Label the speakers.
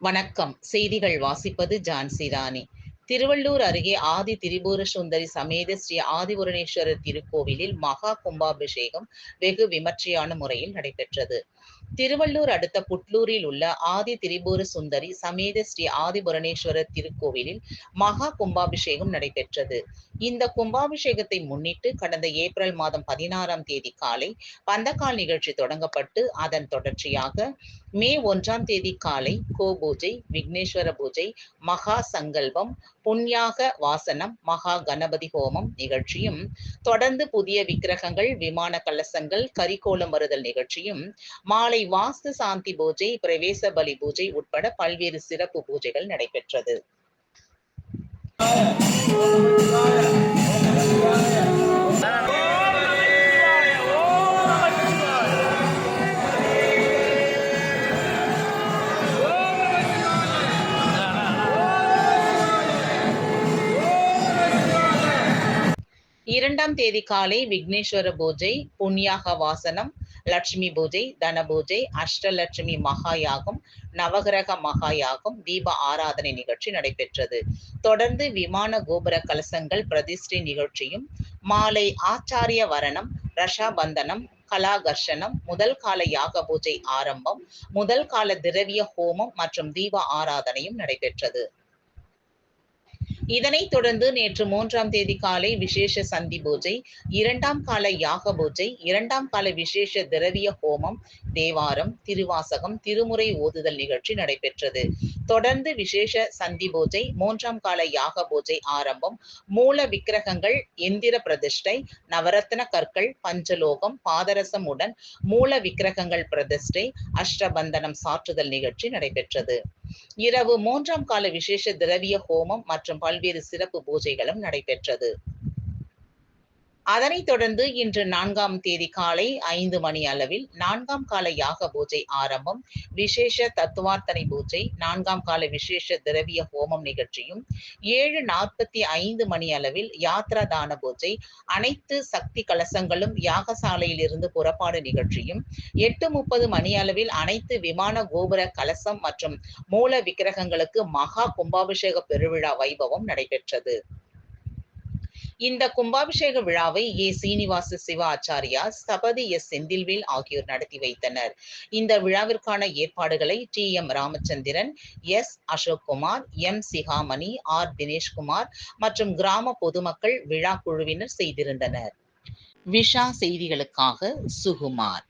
Speaker 1: வணக்கம். செய்திகள் வாசிப்பது ஜான்சி ராணி. திருவள்ளூர் அருகே ஆதி திரிபுர சுந்தரி சமேத ஸ்ரீ ஆதிபுரணேஸ்வரர் திருக்கோவிலில் மகா கும்பாபிஷேகம் வெகு விமர்சையான முறையில் நடைபெற்றது. திருவள்ளூர் அடுத்த புட்லூரில் உள்ள ஆதி திரிபுர சுந்தரி சமேத ஸ்ரீ ஆதிபுரணேஸ்வரர் திருக்கோவிலில் மகா கும்பாபிஷேகம் நடைபெற்றது. இந்த கும்பாபிஷேகத்தை முன்னிட்டு கடந்த ஏப்ரல் மாதம் பதினாறாம் தேதி காலை பந்தக்கால் நிகழ்ச்சி தொடங்கப்பட்டு அதன் தொடர்ச்சியாக மே ஒன்றாம் தேதி காலை கோ பூஜை விக்னேஸ்வர பூஜை மகா சங்கல்பம் புண்ணியாக வாசனம் மகா கணபதி ஹோமம் நிகழ்ச்சியும் தொடர்ந்து புதிய விக்கிரகங்கள் விமான கலசங்கள் கரிகோலம் வருதல் நிகழ்ச்சியும் மாலை வாஸ்து சாந்தி பூஜை பிரவேச பலி பூஜை உட்பட பல்வேறு சிறப்பு பூஜைகள் நடைபெற்றது. இரண்டாம் தேதி காலை விக்னேஸ்வர பூஜை புண்ணியாக வாசனம் லட்சுமி பூஜை தன பூஜை அஷ்டலட்சுமி மகாயாகம் நவகிரக மகாயாகம் தீப ஆராதனை நிகழ்ச்சி நடைபெற்றது. தொடர்ந்து விமான கோபுர கலசங்கள் பிரதிஷ்டை நிகழ்ச்சியும் மாலை ஆச்சாரிய வரணம் ரஷாபந்தனம் கலாகர்ஷனம் முதல் கால யாக பூஜை ஆரம்பம் முதல் கால திரவிய ஹோமம் மற்றும் தீப ஆராதனையும் நடைபெற்றது. இதனைத் தொடர்ந்து நேற்று மூன்றாம் தேதி காலை விசேஷ சந்தி பூஜை இரண்டாம் கால யாக பூஜை இரண்டாம் கால விசேஷ திரவிய ஹோமம் தேவாரம் திருவாசகம் திருமுறை ஓதுதல் நிகழ்ச்சி நடைபெற்றது. தொடர்ந்து விசேஷ சந்தி பூஜை மூன்றாம் கால யாக பூஜை ஆரம்பம் மூல விக்கிரகங்கள் எந்திர பிரதிஷ்டை நவரத்ன கற்கள் பஞ்சலோகம் பாதரசம் உடன் மூல விக்கிரகங்கள் பிரதிஷ்டை அஷ்டபந்தனம் சாற்றுதல் நிகழ்ச்சி நடைபெற்றது. இரவு மூன்றாம் கால விசேஷ திரவிய ஹோமம் மற்றும் பல்வேறு சிறப்பு பூஜைகளும் நடைபெற்றது. அதனைத் தொடர்ந்து இன்று நான்காம் தேதி காலை ஐந்து மணி அளவில் நான்காம் கால யாக பூஜை ஆரம்பம் விசேஷ தத்துவார்த்தனை பூஜை நான்காம் கால விசேஷ திரவிய ஹோமம் நிகழ்ச்சியும் ஏழு நாற்பத்தி ஐந்து மணி அளவில் யாத்ரா தான பூஜை அனைத்து சக்தி கலசங்களும் யாகசாலையில் இருந்து புறப்பாடு நிகழ்ச்சியும் எட்டு முப்பது மணி அளவில் அனைத்து விமான கோபுர கலசம் மற்றும் மூல விக்கிரகங்களுக்கு மகா கும்பாபிஷேக பெருவிழா வைபவம் நடைபெற்றது. இந்த கும்பாபிஷேக விழாவை A. Srinivasa Siva Acharya Sthapathi S. Senthilvel ஆகியோர் நடத்தி வைத்தனர். இந்த விழாவிற்கான ஏற்பாடுகளை T. M. Ramachandran S. Ashokkumar M. Sigamani R. Dineshkumar மற்றும் கிராம பொதுமக்கள் விழா குழுவினர் செய்திருந்தனர். விஷா செய்திகளுக்காக சுகுமார்.